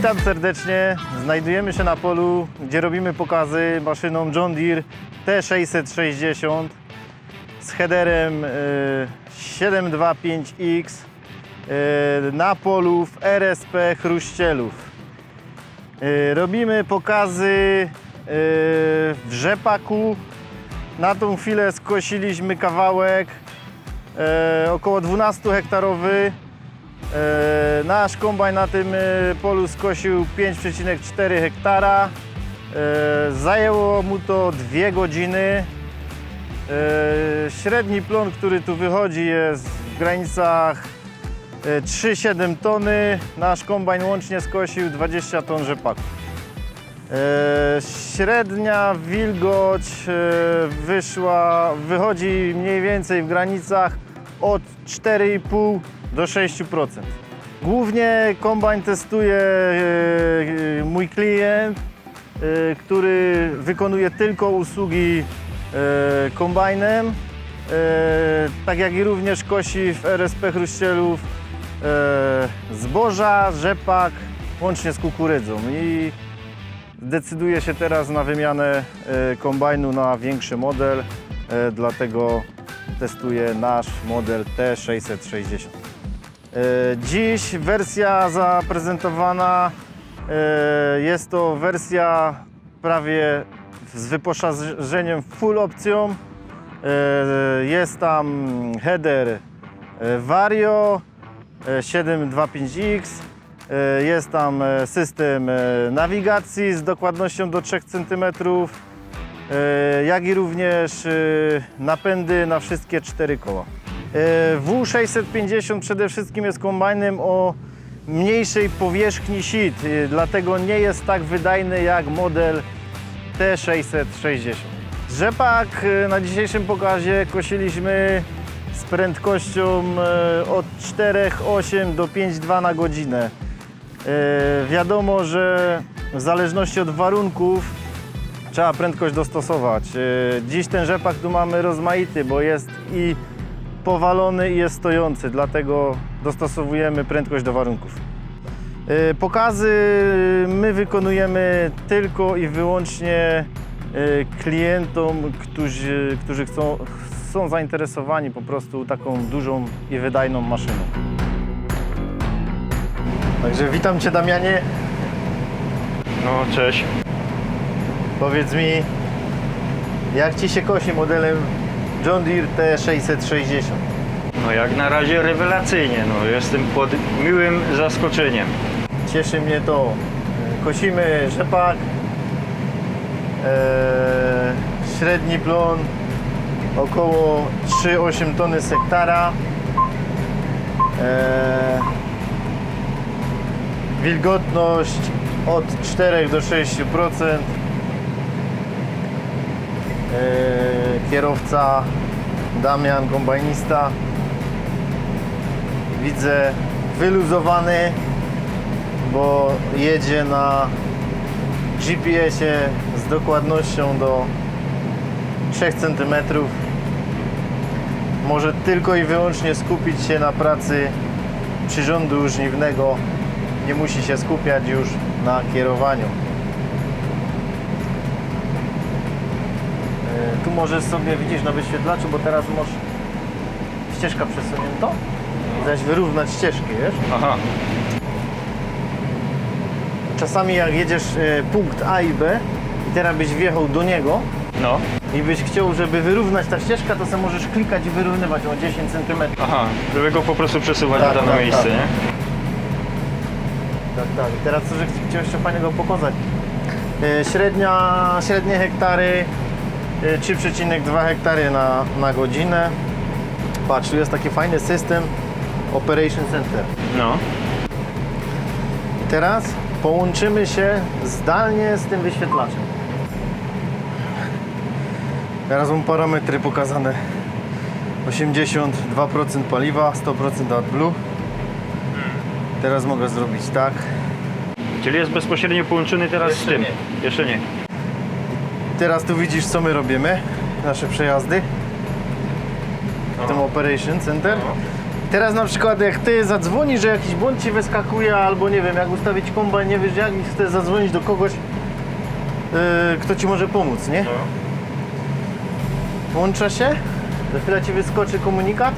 Witam serdecznie. Znajdujemy się na polu, gdzie robimy pokazy maszyną John Deere T660 z headerem y, 725X y, na polu w RSP Chruścielów. Y, Robimy pokazy y, w rzepaku. Na tą chwilę skosiliśmy kawałek około 12 hektarowy. E, Nasz kombajn na tym e, polu skosił 5,4 hektara. E, Zajęło mu to 2 godziny. Średni plon, który tu wychodzi jest w granicach e, 3,7 tony. Nasz kombajn łącznie skosił 20 ton rzepaku. Średnia wilgoć wyszła, wychodzi mniej więcej w granicach od 4,5 do 6%. Głównie kombajn testuje e, e, mój klient, e, który wykonuje tylko usługi kombajnem, tak jak i również kosi w RSP Chruścielów zboża, rzepak, łącznie z kukurydzą. I Decyduję się teraz na wymianę kombajnu na większy model, dlatego testuję nasz model T660. E, Dziś wersja zaprezentowana e, jest to wersja prawie z wyposażeniem full opcją. E, Jest tam header Vario e, 725X, E, Jest tam system nawigacji z dokładnością do 3 cm, jak i również napędy na wszystkie cztery koła. E, W650 przede wszystkim jest kombajnem o mniejszej powierzchni sit, e, dlatego nie jest tak wydajny jak model T660. Rzepak e, na dzisiejszym pokazie kosiliśmy z prędkością od 4,8 do 5,2 na godzinę. Wiadomo, że w zależności od warunków trzeba prędkość dostosować. Dziś ten rzepak tu mamy rozmaity, bo jest i powalony i jest stojący, dlatego dostosowujemy prędkość do warunków. E, Pokazy my wykonujemy tylko i wyłącznie e, klientom, którzy, którzy chcą, są zainteresowani po prostu taką dużą i wydajną maszyną. Także witam Cię Damianie. No, cześć. Powiedz mi, jak Ci się kosi modelem John Deere T660? No jak na razie rewelacyjnie, no jestem pod miłym zaskoczeniem. Cieszy mnie to. Kosimy rzepak, e, średni plon około 3,8 tony z hektara. E, wilgotność od 4 do 6%. E, kierowca Damian, kombajnista. Widzę wyluzowany, bo jedzie na GPS-ie z dokładnością do 3 cm. Może tylko i wyłącznie skupić się na pracy przyrządu żniwnego. Nie musi się skupiać już na kierowaniu. Tu możesz sobie, widzisz na wyświetlaczu, bo teraz masz ścieżka przesunięta. Zaś wyrównać ścieżki, wiesz? Aha, Czasami jak jedziesz e, punkt A i B i teraz byś wjechał do niego no, i byś chciał, żeby wyrównać ta ścieżka, to sobie możesz klikać i wyrównywać o 10 cm. aha, żeby go po prostu przesuwać Tak, na dane tak, miejsce, tak. nie? Tak, tak. I teraz co, że ch- chciałem jeszcze fajnego pokazać. E, Średnia, średnie hektary 3,2 hektary na, na godzinę. Patrz, tu jest taki fajny system Operation Center. No, teraz połączymy się zdalnie z tym wyświetlaczem. Teraz mam parametry pokazane. 82% paliwa, 100% AdBlue. Teraz mogę zrobić tak. czyli jest bezpośrednio połączony teraz Jeszcze z tym. nie. Jeszcze nie. Teraz tu widzisz co my robimy, nasze przejazdy. W tym Operation Center. Teraz na przykład jak ty zadzwonisz, że jakiś błąd ci wyskakuje, albo nie wiem, jak ustawić kombajn, nie wiesz jak i chcesz zadzwonić do kogoś, yy, kto ci może pomóc, nie? Włącza się, za chwilę ci wyskoczy komunikat,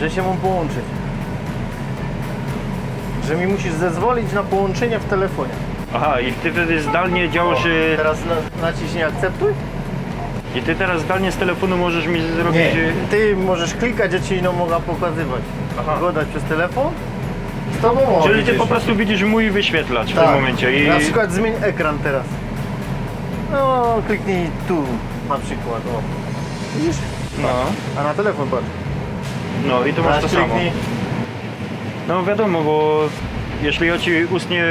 że się mam połączyć. Że mi musisz zezwolić na połączenie w telefonie. Aha, i ty wtedy zdalnie działasz... Y, teraz na, naciśnij akceptuj. I ty teraz zdalnie z telefonu możesz mi zrobić... Nie, y, ty możesz klikać, ja ci ino mogę pokazywać. Aha. Godać przez telefon. Z tobą o, Czyli ty widzisz. po prostu widzisz mój wyświetlacz w Tak. tym momencie i... Na przykład zmień ekran teraz. No, kliknij tu na przykład. O. Widzisz? No, A na telefon patrz. no i to masz to samo. kliknij. No wiadomo, bo jeśli ja ci ustnie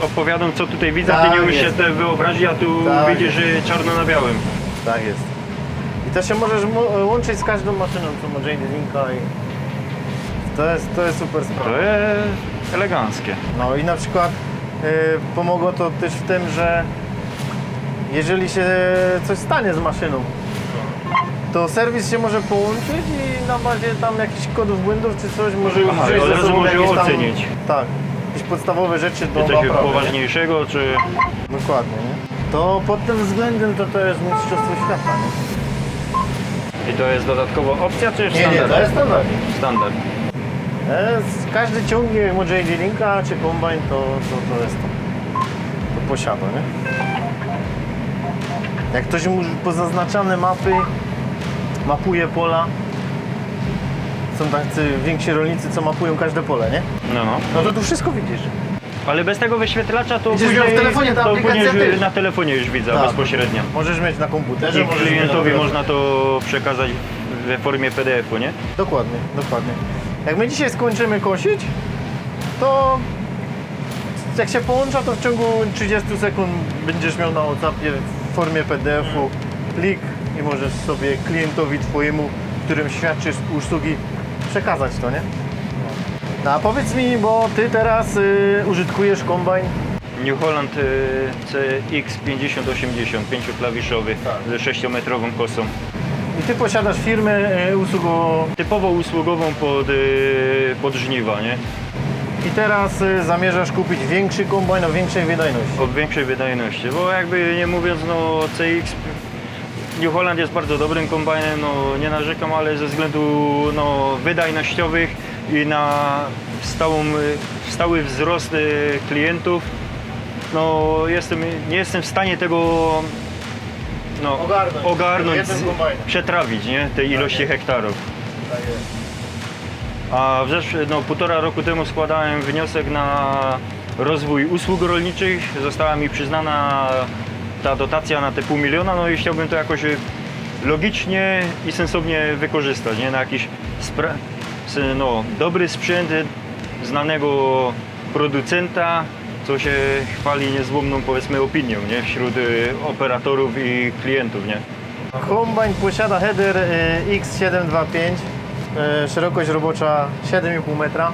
opowiadam co tutaj widzę, Tak ty nie umiesz się jest. te wyobrazić, a tu Tak widzisz że czarno na białym. Tak jest. I to się możesz mo- łączyć z każdą maszyną, co ma JD Linka i... To jest, to jest super sprawa. To jest eleganckie. No i na przykład y, pomogło to też w tym, że jeżeli się coś stanie z maszyną, to serwis się może połączyć i na bazie tam jakichś kodów błędów czy coś może już Aha, wziąć od ze razu sobą może jakieś tam, ocenić. Tak, jakieś podstawowe rzeczy do coś naprawy, nie? poważniejszego, czy... Dokładnie, nie? To pod tym względem to to jest mistrzostwo świata, nie? I to jest dodatkowo opcja, czy Nie, standard? nie, to jest standard. Standard. Jest, każdy ciągnie JD Linka czy kombajn, to, to, to jest to. To posiada, nie? Jak ktoś mu pozaznaczane mapy, mapuje pola, są tacy więksi rolnicy, co mapują każde pole, nie? No, no. No to tu wszystko widzisz. Ale bez tego wyświetlacza to Widzisz, później, w telefonie ta to aplikacja później też. na telefonie już widzę Tak. bezpośrednio. Możesz mieć na komputerze, I możesz mieć na klientowi można to przekazać we formie PDF-u, nie? Dokładnie, dokładnie. Jak my dzisiaj skończymy kosić, to jak się połącza, to w ciągu 30 sekund będziesz miał na WhatsAppie w formie PDF-u plik i możesz sobie klientowi twojemu, którym świadczysz usługi, przekazać to, nie? No a powiedz mi, bo ty teraz y, użytkujesz kombajn. New Holland y, CX5080, pięcioklawiszowy Tak. ze 6-metrową kosą. I ty posiadasz firmę y, usługową Typowo usługową pod, y, pod żniwa, nie? i teraz y, zamierzasz kupić większy kombajn o większej wydajności. O większej wydajności, bo jakby nie mówiąc, no CX New Holland jest bardzo dobrym kombajnem, no nie narzekam, ale ze względu no, wydajnościowych i na stałą, stały wzrost y, klientów, no jestem, nie jestem w stanie tego no, Ogarnąć. ogarnąć z- przetrawić, nie? tej ilości hektarów. Tak. A w zesz- no, półtora roku temu składałem wniosek na rozwój usług rolniczych. Została mi przyznana ta dotacja na te pół miliona, no i chciałbym to jakoś y, logicznie i sensownie wykorzystać, nie? Na jakiś no, dobry sprzęt y, znanego producenta, co się chwali niezłomną powiedzmy opinią, nie? Wśród y, operatorów i klientów, nie? Kombajn posiada header y, X725, y, szerokość robocza 7,5 metra.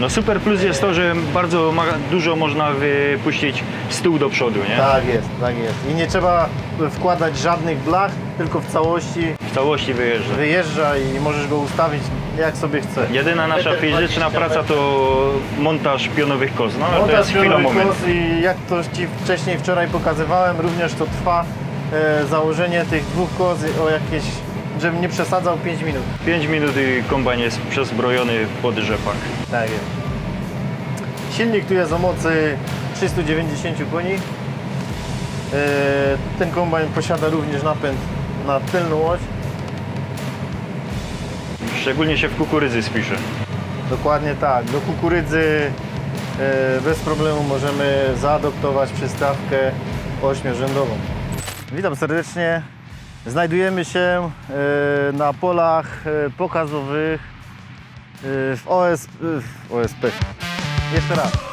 No super plus jest to, że bardzo ma, dużo można wypuścić z tyłu do przodu, nie? Tak jest, tak jest. I nie trzeba wkładać żadnych blach, tylko w całości W całości wyjeżdża. wyjeżdża i możesz go ustawić jak sobie chce. Jedyna nasza fizyczna 20 praca to montaż pionowych kos, no ale to Montaż jest chwila moment. kos i jak to Ci wcześniej wczoraj pokazywałem, również to trwa e, założenie tych dwóch kos o jakieś, żebym nie przesadzał 5 minut. 5 minut i kombajn jest przezbrojony pod rzepak. Tak jest. Silnik tu jest o mocy 390 koni. E, Ten kombajn posiada również napęd na tylną oś. Szczególnie się w kukurydzy spisze. Dokładnie tak. Do kukurydzy e, bez problemu możemy zaadoptować przystawkę ośmiorzędową. Witam serdecznie. Znajdujemy się e, na polach e, pokazowych e, w w OSP. Jeszcze raz.